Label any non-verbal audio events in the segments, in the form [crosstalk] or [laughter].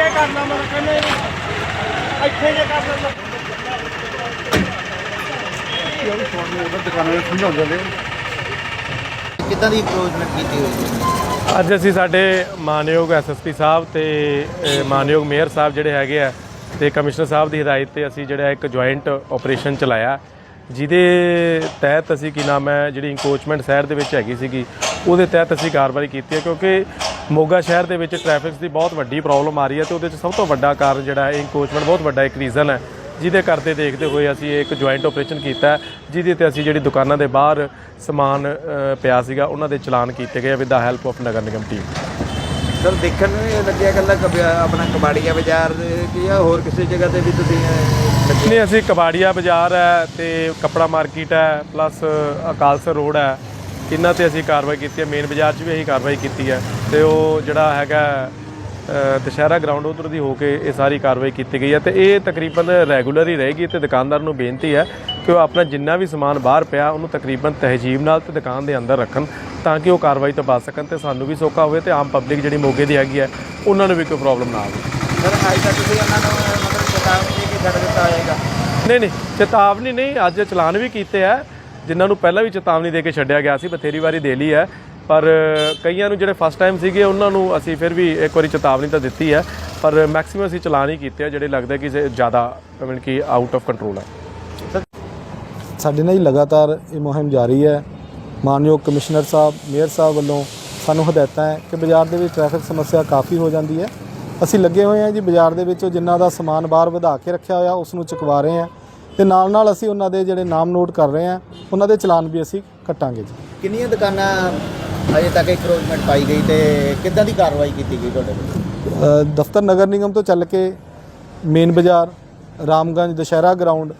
ਅੱਗੇ ਕਰਨਾ ਮੈਂ ਕਹਿੰਦਾ ਇੱਥੇ ਜੇ ਕਰ ਲੈਂਦਾ ਕਿੱਦਾਂ ਦੀ ਅਪਰੋਚਮੈਂਟ ਕੀਤੀ ਹੋਈ ਹੈ? ਅੱਜ ਅਸੀਂ ਸਾਡੇ ਮਾਨਯੋਗ ਐਸਐਸਪੀ ਸਾਹਿਬ ਤੇ ਮਾਨਯੋਗ ਮੇਅਰ ਸਾਹਿਬ ਜਿਹੜੇ ਹੈਗੇ ਆ ਤੇ ਕਮਿਸ਼ਨਰ ਸਾਹਿਬ ਦੀ ਹਦਾਇਤ ਤੇ ਅਸੀਂ ਜਿਹੜਾ ਇੱਕ ਜੁਆਇੰਟ ਆਪਰੇਸ਼ਨ ਚਲਾਇਆ। ਜਿਹਦੇ ਤਹਿਤ ਅਸੀਂ ਕੀ ਨਾਮ ਹੈ ਜਿਹੜੀ ਇੰਕੋਚਮੈਂਟ ਸ਼ਹਿਰ ਦੇ ਵਿੱਚ ਹੈਗੀ ਸੀਗੀ ਉਹਦੇ ਤਹਿਤ ਅਸੀਂ ਕਾਰਵਾਈ ਕੀਤੀ ਹੈ ਕਿਉਂਕਿ ਮੋਗਾ ਸ਼ਹਿਰ ਦੇ ਵਿੱਚ ਟ੍ਰੈਫਿਕ ਦੀ ਬਹੁਤ ਵੱਡੀ ਪ੍ਰੋਬਲਮ ਆ ਰਹੀ ਹੈ ਤੇ ਉਹਦੇ 'ਚ ਸਭ ਤੋਂ ਵੱਡਾ ਕਾਰਨ ਜਿਹੜਾ ਹੈ ਇੰਕੋਚਮੈਂਟ ਬਹੁਤ ਵੱਡਾ ਇੱਕ ਰੀਜ਼ਨ ਹੈ। ਜਿਹਦੇ ਕਰਦੇ ਦੇਖਦੇ ਹੋਏ ਅਸੀਂ ਇੱਕ ਜੁਆਇੰਟ ਆਪਰੇਸ਼ਨ ਕੀਤਾ ਜਿਹਦੇ ਤੇ ਅਸੀਂ ਜਿਹੜੀ ਦੁਕਾਨਾਂ ਦੇ ਬਾਹਰ ਸਮਾਨ ਪਿਆ ਸੀਗਾ ਉਹਨਾਂ ਦੇ ਚਲਾਨ ਕੀਤੇ ਗਏ ਵਿਦ ਦਾ ਹੈਲਪ ਆਫ ਨਗਰ ਨਿਗਮ ਟੀਮ ਸਰ ਦੇਖਣ ਨੂੰ ਲੱਗਿਆ ਕੱਲਾ ਆਪਣਾ ਕਬਾੜੀਆ ਬਾਜ਼ਾਰ ਕਿ ਜਾਂ ਹੋਰ ਕਿਸੇ ਜਗ੍ਹਾ ਤੇ ਵੀ ਤੁਸੀਂ ਨਹੀਂ ਅਸੀਂ ਕਬਾੜੀਆ ਬਾਜ਼ਾਰ ਹੈ ਤੇ ਕੱਪੜਾ ਮਾਰਕੀਟ ਹੈ ਪਲੱਸ ਅਕਾਲਸਰ ਰੋਡ ਹੈ। ਇਹਨਾਂ ਤੇ ਅਸੀਂ ਕਾਰਵਾਈ ਕੀਤੀ ਹੈ ਮੇਨ ਬਾਜ਼ਾਰ 'ਚ ਵੀ ਅਸੀਂ ਕਾਰਵਾਈ ਕੀਤੀ ਹੈ। ਤੇ ਉਹ ਜਿਹੜਾ ਹੈਗਾ ਦੁਸ਼ਹਿਰਾ ਗਰਾਊਂਡ ਉਧਰ ਦੀ ਹੋ ਕੇ ਇਹ ਸਾਰੀ ਕਾਰਵਾਈ ਕੀਤੀ ਗਈ ਹੈ ਤੇ ਇਹ ਤਕਰੀਬਨ ਰੈਗੂਲਰ ਹੀ ਰਹੇਗੀ ਤੇ ਦੁਕਾਨਦਾਰ ਨੂੰ ਬੇਨਤੀ ਹੈ ਕਿ ਉਹ ਆਪਣਾ ਜਿੰਨਾ ਵੀ ਸਮਾਨ ਬਾਹਰ ਪਿਆ ਉਹਨੂੰ ਤਕਰੀਬਨ ਤਹਿਜੀਬ ਨਾਲ ਤੇ ਦੁਕਾਨ ਦੇ ਅੰਦਰ ਰੱਖਣ ਤਾਂ ਕਿ ਉਹ ਕਾਰਵਾਈ ਤੋਂ ਬਚ ਸਕਣ ਤੇ ਸਾਨੂੰ ਵੀ ਸੌਖਾ ਹੋਵੇ ਤੇ ਆਮ ਪਬਲਿਕ ਜਿਹੜੀ ਮੋਗੇ ਦੀ ਹੈਗੀ ਹੈ ਉਹਨਾਂ ਨੂੰ ਵੀ ਕੋਈ ਪ੍ਰੋਬਲਮ ਨਾ ਆਵੇ। ਸਰ ਅੱਜ ਤੱਕ ਤੁਸੀਂ ਉਹਨਾਂ ਨੂੰ ਮਤਲਬ ਚੇਤਾਵਨੀ ਕੇ ਛੱਡ ਦਿੱਤਾ ਹੋਏਗਾ? ਨਹੀਂ ਨਹੀਂ ਚੇਤਾਵਨੀ ਨਹੀਂ ਅੱਜ ਚਲਾਨ ਵੀ ਕੀਤੇ ਆ। ਜਿਨ੍ਹਾਂ ਨੂੰ ਪਹਿਲਾਂ ਵੀ ਚੇਤਾਵਨੀ ਦੇ ਕੇ ਛੱਡਿਆ ਗਿਆ ਸੀ ਬਥੇਰੀ ਵਾਰੀ ਦੇ ਲਈ ਹੈ। ਪਰ ਕਈਆਂ ਨੂੰ ਜਿਹੜੇ ਫਸਟ ਟਾਈਮ ਸੀਗੇ ਉਹਨਾਂ ਨੂੰ ਅਸੀਂ ਫਿਰ ਵੀ ਇੱਕ ਵਾਰੀ ਚੇਤਾਵਨੀ ਤਾਂ ਦਿੱਤੀ ਹੈ ਪਰ ਮੈਕਸਿਮਮ ਅਸੀਂ ਚਲਾਨ ਹੀ ਕੀਤੇ ਆ ਜਿਹੜੇ ਲੱਗਦਾ ਕਿ ਜ਼ਿਆਦਾ ਮਤਲਬ ਕਿ ਆਊਟ ਆਫ ਕੰਟਰੋਲ ਹੈ ਸਾਡੇ ਨਾਲ ਹੀ ਲਗਾਤਾਰ ਇਹ ਮੁਹਿੰਮ ਜਾਰੀ ਹੈ। ਮਾਨਯੋਗ ਕਮਿਸ਼ਨਰ ਸਾਹਿਬ ਮੇਅਰ ਸਾਹਿਬ ਵੱਲੋਂ ਸਾਨੂੰ ਹਦਾਇਤਾਂ ਹੈ ਕਿ ਬਾਜ਼ਾਰ ਦੇ ਵਿੱਚ ਟ੍ਰੈਫਿਕ ਸਮੱਸਿਆ ਕਾਫੀ ਹੋ ਜਾਂਦੀ ਹੈ। ਅਸੀਂ ਲੱਗੇ ਹੋਏ ਹਾਂ ਜੀ ਬਾਜ਼ਾਰ ਦੇ ਵਿੱਚੋਂ ਜਿਨ੍ਹਾਂ ਦਾ ਸਮਾਨ ਬਾਹਰ ਵਧਾ ਕੇ ਰੱਖਿਆ ਹੋਇਆ ਉਸ ਨੂੰ ਚੁਕਵਾ ਰਹੇ ਹਾਂ। ਤੇ ਨਾਲ ਨਾਲ ਅਸੀਂ ਉਹਨਾਂ ਦੇ ਜਿਹੜੇ ਨਾਮ ਨੋਟ ਕਰ ਰਹੇ ਹਾਂ ਉਹਨਾਂ ਦੇ ਚਲਾਨ ਵੀ ਅਸੀਂ ਕੱਟਾਂਗੇ ਜੀ। ਕਿੰਨੀਆਂ ਦੁਕਾਨਾਂ ਅਜੇ ਤੱਕ ਅਪਰੋਚਮੈਂਟ ਪਾਈ ਗਈ ਤੇ ਕਿੱਦਾਂ ਦੀ ਕਾਰਵਾਈ ਕੀਤੀ ਗਈ ਤੁਹਾਡੇ ਵੱਲੋਂ ਦਫ਼ਤਰ ਨਗਰ ਨਿਗਮ ਤੋਂ ਚੱਲ ਕੇ ਮੇਨ ਬਾਜ਼ਾਰ, ਰਾਮਗੰਜ, ਦੁਸ਼ਹਿਰਾ ਗਰਾਊਂਡ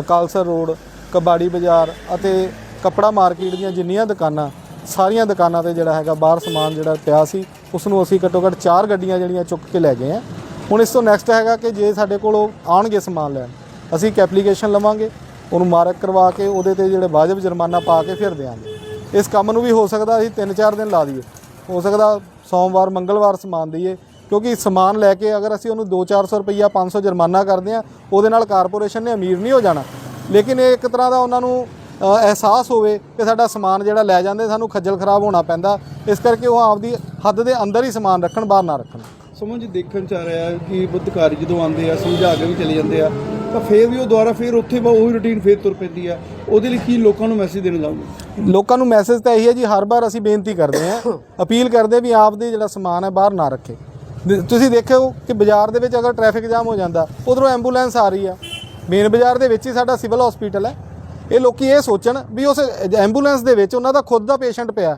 ਅਕਾਲਸਰ ਰੋਡ, ਕਬਾੜੀ ਬਾਜ਼ਾਰ ਅਤੇ ਕੱਪੜਾ ਮਾਰਕੀਟ ਦੀਆਂ ਜਿੰਨੀਆਂ ਦੁਕਾਨਾਂ, ਸਾਰੀਆਂ ਦੁਕਾਨਾਂ ਤੇ ਜਿਹੜਾ ਹੈਗਾ ਬਾਹਰ ਸਮਾਨ ਜਿਹੜਾ ਪਿਆ ਸੀ ਉਸ ਨੂੰ ਅਸੀਂ ਘੱਟੋ ਘੱਟ ਚਾਰ ਗੱਡੀਆਂ ਜਿਹੜੀਆਂ ਚੁੱਕ ਕੇ ਲੈ ਗਏ ਆ ਹੁਣ ਇਸ ਤੋਂ ਨੈਕਸਟ ਹੈਗਾ ਕਿ ਜੇ ਸਾਡੇ ਕੋਲ ਉਹ ਆਣਗੇ ਸਮਾਨ ਲੈਣ, ਅਸੀਂ ਇੱਕ ਐਪਲੀਕੇਸ਼ਨ ਲਵਾਂਗੇ, ਉਹਨੂੰ ਮਾਰਕ ਕਰਵਾ ਕੇ ਉਹਦੇ ਤੇ ਜਿਹੜੇ ਵਾਜਬ ਜੁਰਮਾਨਾ ਪਾ ਕੇ ਫਿਰ ਦੇਵਾਂਗੇ ਇਸ ਕੰਮ ਨੂੰ ਵੀ ਹੋ ਸਕਦਾ ਅਸੀਂ 3-4 ਦਿਨ ਲਾ ਦਈਏ। ਹੋ ਸਕਦਾ ਸੋਮਵਾਰ, ਮੰਗਲਵਾਰ ਸਮਾਨ ਦਈਏ। ਕਿਉਂਕਿ ਸਮਾਨ ਲੈ ਕੇ ਅਗਰ ਅਸੀਂ ਉਹਨੂੰ 2-400 ਰੁਪਈਆ 500 ਜੁਰਮਾਨਾ ਕਰਦੇ ਆ ਉਹਦੇ ਨਾਲ ਕਾਰਪੋਰੇਸ਼ਨ ਨੇ ਅਮੀਰ ਨਹੀਂ ਹੋ ਜਾਣਾ। ਲੇਕਿਨ ਇਹ ਇੱਕ ਤਰ੍ਹਾਂ ਦਾ ਉਹਨਾਂ ਨੂੰ ਅਹਿਸਾਸ ਹੋਵੇ ਕਿ ਸਾਡਾ ਸਮਾਨ ਜਿਹੜਾ ਲੈ ਜਾਂਦੇ, ਸਾਨੂੰ ਖੱਜਲ ਖਰਾਬ ਹੋਣਾ ਪੈਂਦਾ। ਇਸ ਕਰਕੇ ਉਹ ਆਪਦੀ ਹੱਦ ਦੇ ਅੰਦਰ ਹੀ ਸਮਾਨ ਰੱਖਣ, ਬਾਹਰ ਨਾ ਰੱਖਣ। ਸਮਝ ਦੇਖਣ ਚ ਆ ਰਿਹਾ ਕਿ ਬੁੱਧਕਾਰੀ ਜਦੋਂ ਆਉਂਦੇ ਆ, ਸਮਝਾ ਕੇ ਵੀ ਚਲੇ ਜਾਂਦੇ ਆ। ਤਾਂ ਫੇਰ ਵੀ ਉਹ ਦੁਬਾਰਾ ਫੇਰ ਉੱਥੇ ਬਾ ਉਹੀ ਰੁਟੀਨ ਫੇਰ ਤੁਰ ਪੈਂਦੀ ਆ। ਉਹਦੇ ਲਈ ਕੀ ਲੋਕਾਂ ਨੂੰ ਮੈਸੇਜ ਦੇਣਾ ਚਾਹੁੰਦੇ ਲੋਕਾਂ ਨੂੰ ਮੈਸੇਜ ਤਾਂ ਇਹੀ ਹੈ ਜੀ ਹਰ ਵਾਰ ਅਸੀਂ ਬੇਨਤੀ ਕਰਦੇ ਹਾਂ [coughs] ਅਪੀਲ ਕਰਦੇ ਵੀ ਆਪ ਦੇ ਜਿਹੜਾ ਸਮਾਨ ਹੈ ਬਾਹਰ ਨਾ ਰੱਖੇ। ਤੁਸੀਂ ਦੇਖਿਓ ਕਿ ਬਾਜ਼ਾਰ ਦੇ ਵਿੱਚ ਅਗਰ ਟ੍ਰੈਫਿਕ ਜਾਮ ਹੋ ਜਾਂਦਾ ਉਧਰੋਂ ਐਂਬੂਲੈਂਸ ਆ ਰਹੀ ਆ। ਮੇਨ ਬਾਜ਼ਾਰ ਦੇ ਵਿੱਚ ਹੀ ਸਾਡਾ ਸਿਵਲ ਹਸਪੀਟਲ ਹੈ। ਇਹ ਲੋਕੀ ਇਹ ਸੋਚਣ ਵੀ ਉਸ ਐਂਬੂਲੈਂਸ ਦੇ ਵਿੱਚ ਉਹਨਾਂ ਦਾ ਖੁਦ ਦਾ ਪੇਸ਼ੈਂਟ ਪਿਆ।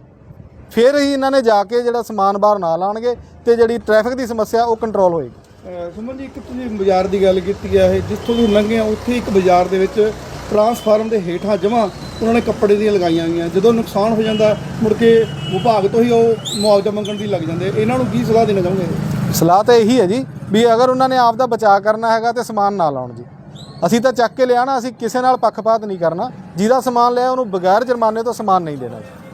ਫਿਰ ਹੀ ਇਹਨਾਂ ਨੇ ਜਾ ਕੇ ਜਿਹੜਾ ਸਮਾਨ ਬਾਹਰ ਨਾ ਲਾਣਗੇ ਤੇ ਜਿਹੜੀ ਟ੍ਰੈਫਿਕ ਦੀ ਸਮੱਸਿਆ ਉਹ ਕੰਟਰੋਲ ਹੋਏਗੀ। ਸਮਝ ਜੀ ਇੱਕ ਤੁਸੀਂ ਬਾਜ਼ਾਰ ਦੀ ਗੱਲ ਕੀਤੀ ਆ ਇਹ ਜਿੱਥੋਂ ਤੁਸੀਂ ਲੰਘੇ ਆ ਉੱਥੇ ਇੱਕ ਬਾਜ਼ਾਰ ਦੇ ਵਿੱਚ ਟਰਾਂਸਫਾਰਮ ਦੇ ਹੇਠਾਂ ਜਮਾਂ ਉਹਨਾਂ ਨੇ ਕੱਪੜੇ ਦੀਆਂ ਲਗਾਈਆਂ ਗਈਆਂ ਜਦੋਂ ਨੁਕਸਾਨ ਹੋ ਜਾਂਦਾ ਮੁੜ ਕੇ ਵਿਭਾਗ ਤੋਂ ਹੀ ਉਹ ਮੁਆਵਜ਼ਾ ਮੰਗਣ ਦੀ ਲੱਗ ਜਾਂਦੇ। ਇਹਨਾਂ ਨੂੰ ਕੀ ਸਲਾਹ ਦੇਣਾ ਚਾਹੁੰਦੇ ਸਲਾਹ ਤਾਂ ਇਹੀ ਹੈ ਜੀ ਵੀ ਅਗਰ ਉਹਨਾਂ ਨੇ ਆਪ ਦਾ ਬਚਾਅ ਕਰਨਾ ਹੈਗਾ ਤੇ ਸਮਾਨ ਨਾ ਲਾਉਣ ਜੀ। ਅਸੀਂ ਤਾਂ ਚੱਕ ਕੇ ਲਿਆਣਾ ਅਸੀਂ ਕਿਸੇ ਨਾਲ ਪੱਖਪਾਤ ਨਹੀਂ ਕਰਨਾ। ਜਿਹਦਾ ਸਮਾਨ ਲਿਆ ਉਹਨੂੰ ਬਗੈਰ ਜੁਰਮਾਨੇ ਤੋਂ ਸਮਾਨ ਨਹੀਂ ਦੇਣਾ ਜੀ।